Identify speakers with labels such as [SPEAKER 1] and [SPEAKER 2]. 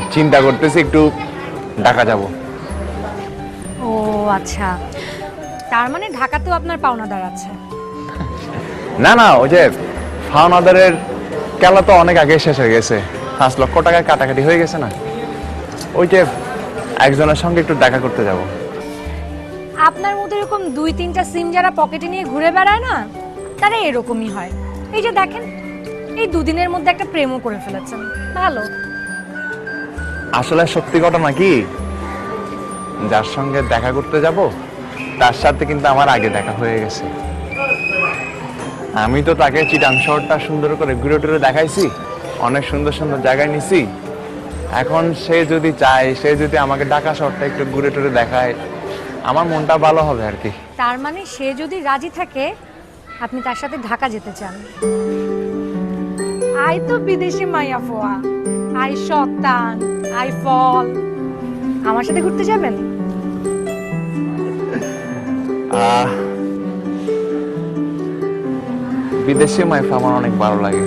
[SPEAKER 1] আর চিন্তা করতেছি একটু ঢাকা যাব।
[SPEAKER 2] ও আচ্ছা। তার মানে ঢাকাতেও আপনার পাওনাদার আছে?
[SPEAKER 1] না না ওই যে ফাওনাদারের খেলা তো অনেক আগে শেষ হয়ে গেছে। পাঁচ লক্ষ টাকা কাটাকাটি হয়ে গেছে না। ওই যে একজনের সঙ্গে একটু দেখা করতে যাব।
[SPEAKER 2] আপনার মতো এরকম দুই তিনটা সিম যারা পকেটে নিয়ে ঘুরে বেড়ায় না তারা এরকমই হয়। এই যে দেখেন এই দুদিনের মধ্যে একটা প্রেমও করে ফেলেছেন। ভালো।
[SPEAKER 1] আসলে সত্যি ঘটনা কি যার সঙ্গে দেখা করতে যাব তার সাথে কিন্তু আমার আগে দেখা হয়ে গেছে। আমি তো তাকে চিটাং শহরটা সুন্দর করে ঘুরে টুরে দেখাইছি অনেক সুন্দর সুন্দর জায়গায় নিছি। এখন সে যদি চায় সে যদি আমাকে ঢাকা শহরটা একটু ঘুরে টুরে দেখায় আমার মনটা ভালো হবে আর কি।
[SPEAKER 2] তার মানে সে যদি রাজি থাকে আপনি তার সাথে ঢাকা যেতে চান। আই তো বিদেশি মাইয়া ফোয়া। আই শতান আই ফল আমার সাথে ঘুরতে যাবেন?
[SPEAKER 1] বিদেশি মাইফা আমার অনেক ভালো লাগে।